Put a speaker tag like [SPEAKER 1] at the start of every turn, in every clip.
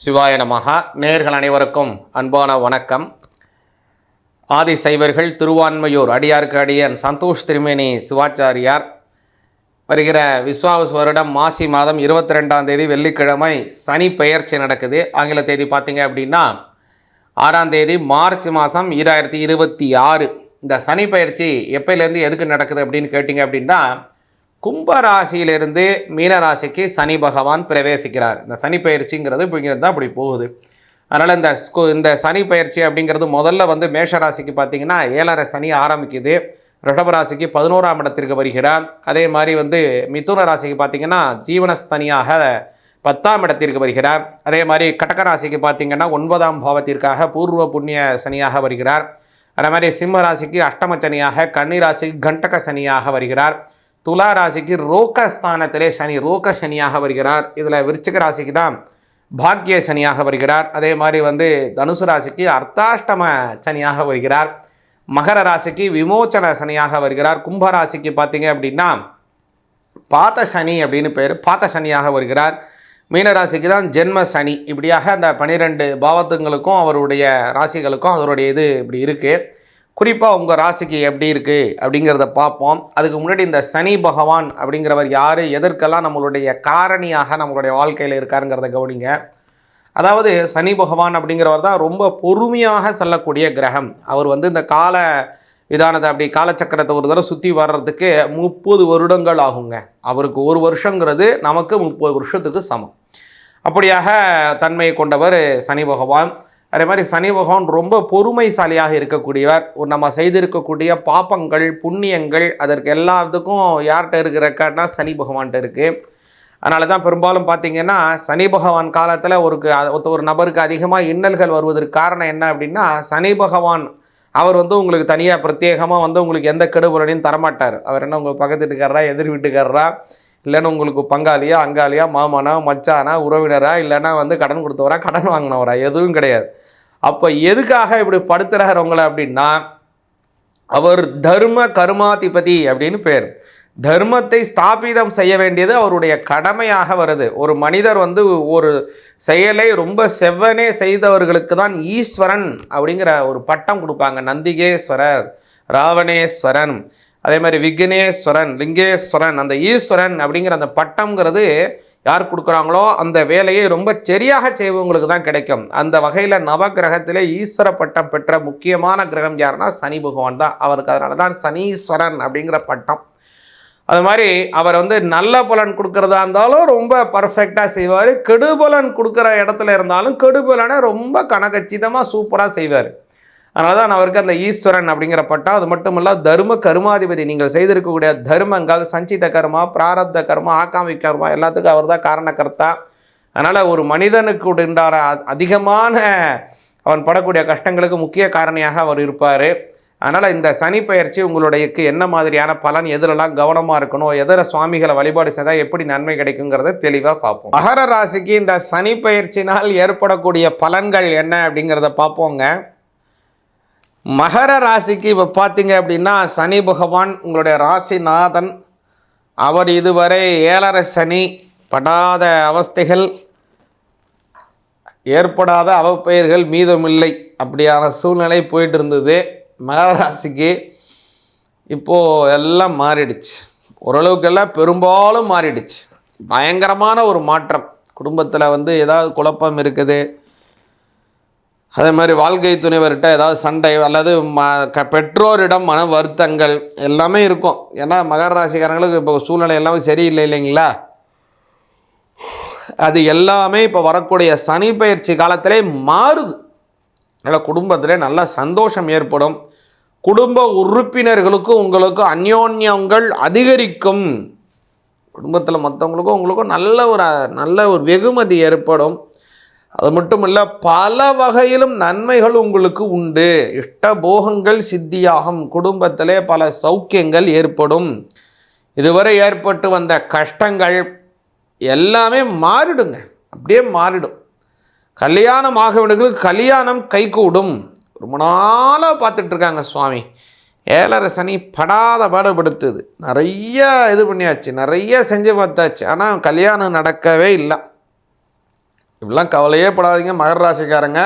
[SPEAKER 1] சிவாய நமகா நேர்கள் அனைவருக்கும் அன்பான வணக்கம். ஆதி சைவர்கள் திருவான்மையூர் அடியாருக்கு அடியன் சந்தோஷ் திருமேனி சிவாச்சாரியார். வருகிற விஸ்வாவஸ் வருடம் மாசி மாதம் இருபத்தி ரெண்டாம் தேதி வெள்ளிக்கிழமை சனி பெயர்ச்சி நடக்குது. ஆங்கில தேதி பார்த்தீங்க அப்படின்னா ஆறாம் தேதி மார்ச் மாதம் ஈராயிரத்தி இருபத்தி ஆறு. இந்த சனி பயிற்சி எப்போலேருந்து எதுக்கு நடக்குது அப்படின்னு கேட்டிங்க அப்படின்னா கும்பராசியிலிருந்து மீனராசிக்கு மீன ராசிக்கு சனி பகவான் பிரவேசிக்கிறார். இந்த சனி பயிற்சிங்கிறது இப்படிங்கிறது தான் அப்படி போகுது. அதனால் இந்த இந்த சனி பயிற்சி அப்படிங்கிறது முதல்ல வந்து மேஷ ராசிக்கு பார்த்தீங்கன்னா ஏழரை சனி ஆரம்பிக்குது. ரிஷப ராசிக்கு பதினோராம் இடத்திற்கு வருகிறார். அதே மாதிரி வந்து மிதுன ராசிக்கு பார்த்தீங்கன்னா ஜீவனஸ்தனியாக பத்தாம் இடத்திற்கு வருகிறார். அதே மாதிரி கடக ராசிக்கு பார்த்திங்கன்னா ஒன்பதாம் பாவத்திற்காக பூர்வ புண்ணிய சனியாக வருகிறார். அதே மாதிரி சிம்ம ராசிக்கு அஷ்டம சனியாக கன்னி ராசிக்கு கண்டக சனியாக வருகிறார். துலா ராசிக்கு ரோக ஸ்தானத்திலே சனி ரோக சனியாக வருகிறார். இதில் விருச்சிக ராசிக்கு தான் பாக்கிய சனியாக வருகிறார். அதே மாதிரி வந்து தனுசு ராசிக்கு அர்த்தாஷ்டம சனியாக வருகிறார். மகர ராசிக்கு விமோச்சன சனியாக வருகிறார். கும்ப ராசிக்கு பார்த்தீங்க அப்படின்னா பாத்த சனி அப்படின்னு பேர். பாத்த சனியாக வருகிறார். மீனராசிக்கு தான் ஜென்ம சனி. இப்படியாக அந்த பனிரெண்டு பாவத்துங்களுக்கும் அவருடைய ராசிகளுக்கும் அவருடைய இது இப்படி இருக்குது குறிப்பாக உங்கள் ராசிக்கு எப்படி இருக்குது அப்படிங்கிறத பார்ப்போம். அதுக்கு முன்னாடி இந்த சனி பகவான் அப்படிங்கிறவர் யார்? எதற்கெல்லாம் நம்மளுடைய காரணியாக நம்மளுடைய வாழ்க்கையில் இருக்காருங்கிறத கவனிங்க. அதாவது சனி பகவான் அப்படிங்கிறவர் தான் ரொம்ப பொறுமையாக செல்லக்கூடிய கிரகம். அவர் வந்து இந்த கால விதானத்தை அப்படி காலச்சக்கரத்தை ஒரு தடவை சுற்றி வர்றதுக்கு முப்பது வருடங்கள் ஆகுங்க. அவருக்கு ஒரு வருஷங்கிறது நமக்கு முப்பது வருஷத்துக்கு சமம். அப்படியாக தன்மையை கொண்டவர் சனி பகவான். அதே மாதிரி சனி பகவான் ரொம்ப பொறுமைசாலியாக இருக்கக்கூடியவர். ஒரு நம்ம செய்திருக்கக்கூடிய பாப்பங்கள் புண்ணியங்கள் அதற்கு எல்லாத்துக்கும் யார்கிட்ட இருக்கிற ரெக்கார்ட்னா சனி பகவான்கிட்ட இருக்குது அதனால தான் பெரும்பாலும் பார்த்தீங்கன்னா சனி பகவான் காலத்தில் ஒரு ஒரு நபருக்கு அதிகமாக இன்னல்கள் வருவதற்கு காரணம் என்ன அப்படின்னா சனி பகவான் அவர் வந்து உங்களுக்கு தனியாக பிரத்யேகமாக வந்து உங்களுக்கு எந்த கெடுபலனையும் தரமாட்டார். அவர் என்ன உங்களுக்கு பக்கத்து வீட்டுக்காரரா எதிர் வீட்டுக்காரரா இல்லைன்னா உங்களுக்கு பங்காளியா அங்காளியா மாமனா மச்சானா உறவினரா இல்லைன்னா வந்து கடன் கொடுத்தவரா கடன் வாங்கினவரா எதுவும் கிடையாது. அப்போ எதுக்காக இப்படி படுத்துறாரு உங்களை அப்படின்னா அவர் தர்ம கர்மாதிபதி அப்படின்னு பேர். தர்மத்தை ஸ்தாபிதம் செய்ய வேண்டியது அவருடைய கடமையாக வருது. ஒரு மனிதர் வந்து ஒரு செயலை ரொம்ப செவ்வனே செய்தவர்களுக்கு தான் ஈஸ்வரன் அப்படிங்கிற ஒரு பட்டம் கொடுப்பாங்க. நந்திகேஸ்வரர் ராவணேஸ்வரன் அதே மாதிரி விக்னேஸ்வரன் லிங்கேஸ்வரன் அந்த ஈஸ்வரன் அப்படிங்கிற அந்த பட்டம்ங்கிறது யார் கொடுக்குறாங்களோ அந்த வேலையை ரொம்ப சரியாக செய்வங்களுக்கு தான் கிடைக்கும். அந்த வகையில் நவகிரகத்திலே ஈஸ்வர பட்டம் பெற்ற முக்கியமான கிரகம் யாருன்னா சனி பகவான் தான். அவருக்கு அதனால தான் சனீஸ்வரன் அப்படிங்கிற பட்டம். அது மாதிரி அவர் வந்து நல்ல பலன் கொடுக்குறதா இருந்தாலும் ரொம்ப பர்ஃபெக்டாக செய்வார். கெடுபலன் கொடுக்குற இடத்துல இருந்தாலும் கெடுபலனை ரொம்ப கனகச்சிதமாக சூப்பராக செய்வார். அதனால தான் அவருக்கு அந்த ஈஸ்வரன் அப்படிங்கிற பட்டம் அது மட்டும் இல்ல தர்ம கர்மாதிபதி நீங்கள் செய்திருக்கக்கூடிய தர்மங்கள் சஞ்சித கர்மா பிராரப்த கர்மா ஆக்காமி கர்மா எல்லாத்துக்கும் அவர் தான் காரணக்கர்த்தா. அதனால் ஒரு மனிதனுக்கு உண்டான அதிகமான அவன் படக்கூடிய கஷ்டங்களுக்கு முக்கிய காரணியாக அவர் இருப்பார். அதனால் இந்த சனி பயிற்சி உங்களுடையக்கு என்ன மாதிரியான பலன் எதிரெல்லாம் கவனமாக இருக்கணும் எதிர சுவாமிகளை வழிபாடு செய்தால் எப்படி நன்மை கிடைக்குங்கிறத தெளிவாக பார்ப்போம். மகர ராசிக்கு இந்த சனி பயிற்சினால் ஏற்படக்கூடிய பலன்கள் என்ன அப்படிங்கிறத பார்ப்போங்க. மகர ராசிக்கு இப்போ பார்த்தீங்க அப்படின்னா சனி பகவான் உங்களுடைய ராசிநாதன். அவர் இதுவரை ஏழரை சனி படாத அவஸ்தைகள் ஏற்படாத அவப்பெயர்கள் மீதமில்லை. அப்படியான சூழ்நிலை போயிட்டு இருந்தது மகர ராசிக்கு இப்போது எல்லாம் மாறிடுச்சு. ஓரளவுக்கெல்லாம் பெரும்பாலும் மாறிடுச்சு. பயங்கரமான ஒரு மாற்றம். குடும்பத்தில் வந்து ஏதாவது குழப்பம் இருக்குது. அதே மாதிரி வாழ்க்கை துணைவர்கிட்ட ஏதாவது சண்டை அல்லது ம க பெற்றோரிடம் மன வருத்தங்கள் எல்லாமே இருக்கும். ஏன்னா மகர ராசிக்காரங்களுக்கு இப்போ சூழ்நிலை எல்லாமே சரியில்லை இல்லைங்களா? அது எல்லாமே இப்போ வரக்கூடிய சனி பயிற்சி காலத்திலே மாறுது. அதனால் குடும்பத்தில் நல்ல சந்தோஷம் ஏற்படும். குடும்ப உறுப்பினர்களுக்கும் உங்களுக்கும் அந்யோன்யங்கள் அதிகரிக்கும். குடும்பத்தில் மற்றவங்களுக்கும் உங்களுக்கும் நல்ல ஒரு நல்ல ஒரு வெகுமதி ஏற்படும். அது மட்டும் இல்லை பல வகையிலும் நன்மைகள் உங்களுக்கு உண்டு. இஷ்டபோகங்கள் சித்தியாகும். குடும்பத்திலே பல சௌக்கியங்கள் ஏற்படும். இதுவரை ஏற்பட்டு வந்த கஷ்டங்கள் எல்லாமே மாறிடுங்க. அப்படியே மாறிடும். கல்யாணம் ஆகவனுக்கு கல்யாணம் கைகூடும். ரொம்ப நாளாக பார்த்துட்டு இருக்காங்க சுவாமி. ஏழரை சனி படாத பாடுபடுத்துது. நிறைய இது பண்ணியாச்சு. நிறைய செஞ்சு பார்த்தாச்சு. ஆனால் கல்யாணம் நடக்கவே இல்லை. இப்படிலாம் கவலையே படாதீங்க. மகர ராசிக்காரங்க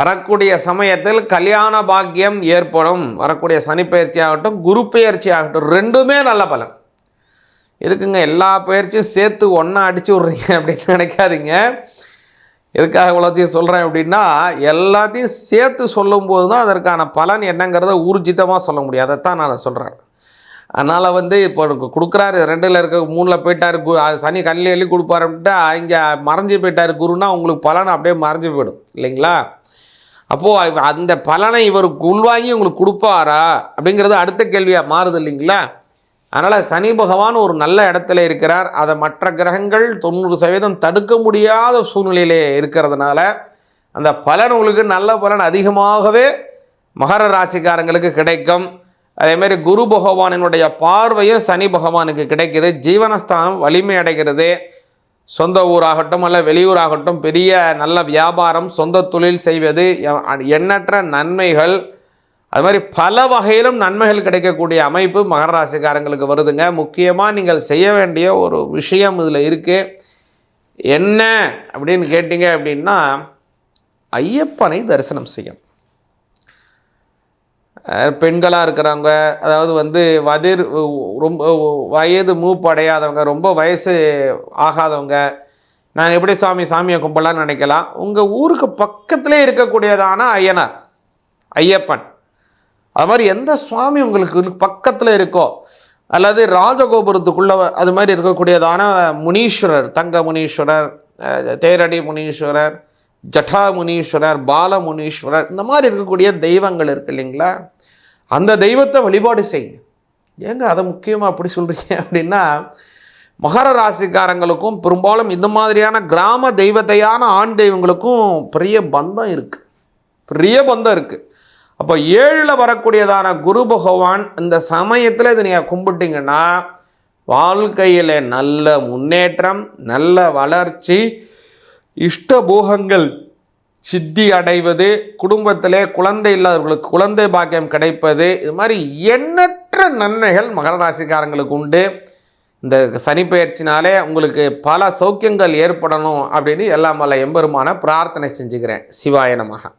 [SPEAKER 1] வரக்கூடிய சமயத்தில் கல்யாண பாக்கியம் ஏற்படும். வரக்கூடிய சனி பயிற்சி ஆகட்டும் குரு பயிற்சி ஆகட்டும் ரெண்டுமே நல்ல பலன். எதுக்குங்க எல்லா பயிற்சியும் சேர்த்து ஒன்றா அடிச்சு விட்றீங்க அப்படின்னு நினைக்காதீங்க. எதுக்காக இவ்வளோத்தையும் சொல்கிறேன் அப்படின்னா எல்லாத்தையும் சேர்த்து சொல்லும்போது தான் அதற்கான பலன் என்னங்கிறத ஊர்ஜிதமாக சொல்ல முடியும். அதைத்தான் நான் சொல்கிறேன் அதனால் வந்து இப்போ கொடுக்குறாரு. ரெண்டில் இருக்க மூணில் போயிட்டாரு கு சனி கல்லி எழுதி கொடுப்பாருன்ட்டு இங்கே மறைஞ்சு போயிட்டாரு குருன்னா உங்களுக்கு பலன் அப்படியே மறைஞ்சு போயிடும். இல்லைங்களா? அப்போது அந்த பலனை இவருக்கு உள்வாங்கி உங்களுக்கு கொடுப்பாரா? அப்படிங்கிறது அடுத்த கேள்வியாக மாறுது இல்லைங்களா? அதனால் சனி பகவான் ஒரு நல்ல இடத்துல இருக்கிறார். அதை மற்ற கிரகங்கள் தொண்ணூறு சதவீதம் தடுக்க முடியாத சூழ்நிலையிலே இருக்கிறதுனால அந்த பலன் உங்களுக்கு நல்ல பலன் அதிகமாகவே மகர ராசிக்காரங்களுக்கு கிடைக்கும். அதேமாதிரி குரு பகவானினுடைய பார்வையும் சனி பகவானுக்கு கிடைக்கிது. ஜீவனஸ்தானம் வலிமை அடைகிறது. சொந்த ஊராகட்டும் அல்ல வெளியூராகட்டும் பெரிய நல்ல வியாபாரம் சொந்த தொழில் செய்வது எண்ணற்ற நன்மைகள் அது மாதிரி பல வகையிலும் நன்மைகள் கிடைக்கக்கூடிய அமைப்பு மகர ராசிக்காரங்களுக்கு வருதுங்க. முக்கியமாக நீங்கள் செய்ய வேண்டிய ஒரு விஷயம் இதில் இருக்குது என்ன அப்படின்னு கேட்டிங்க அப்படின்னா ஐயப்பனை தரிசனம் செய்யணும். பெண்களாக இருக்கிறவங்க அதாவது வந்து வதிர் ரொம்ப வயது மூப்படையாதவங்க ரொம்ப வயசு ஆகாதவங்க நாங்கள் எப்படி சாமி சாமியை கும்பலான்னு நினைக்கலாம். உங்கள் ஊருக்கு பக்கத்திலே இருக்கக்கூடியதான ஐயனார் ஐயப்பன். அது மாதிரி எந்த சுவாமி உங்களுக்கு பக்கத்தில் இருக்கோ அல்லது ராஜகோபுரத்துக்குள்ளே அது மாதிரி இருக்கக்கூடியதான முனீஸ்வரர் தங்க முனீஸ்வரர் தேரடி முனீஸ்வரர் ஜட்டா முனீஸ்வரர் பால முனீஸ்வரர் இந்த மாதிரி இருக்கக்கூடிய தெய்வங்கள் இருக்கு இல்லைங்களா? அந்த தெய்வத்தை வழிபாடு செய்யுங்க ஏங்க அதை முக்கியமாக அப்படி சொல்கிறீங்க அப்படின்னா மகர ராசிக்காரங்களுக்கும் பெரும்பாலும் இந்த மாதிரியான கிராம தெய்வத்தையான ஆண் தெய்வங்களுக்கும் பெரிய பந்தம் இருக்குது பெரிய பந்தம் இருக்குது அப்போ ஏழில் வரக்கூடியதான குரு பகவான் இந்த சமயத்தில் இதை நீங்கள் கும்பிட்டீங்கன்னா வாழ்க்கையில் நல்ல முன்னேற்றம் நல்ல வளர்ச்சி இஷ்டபூகங்கள் சித்தி அடைவது குடும்பத்திலே குழந்தை இல்லாதவர்களுக்கு குழந்தை பாக்கியம் கிடைப்பது இது மாதிரி எண்ணற்ற நன்மைகள் மகர ராசிக்காரங்களுக்கு உண்டு. இந்த சனி பயிற்சினாலே உங்களுக்கு பல சௌக்கியங்கள் ஏற்படணும் அப்படின்னு எல்லாம் வல்ல எம்பெருமான பிரார்த்தனை செஞ்சுக்கிறேன். சிவாய நமக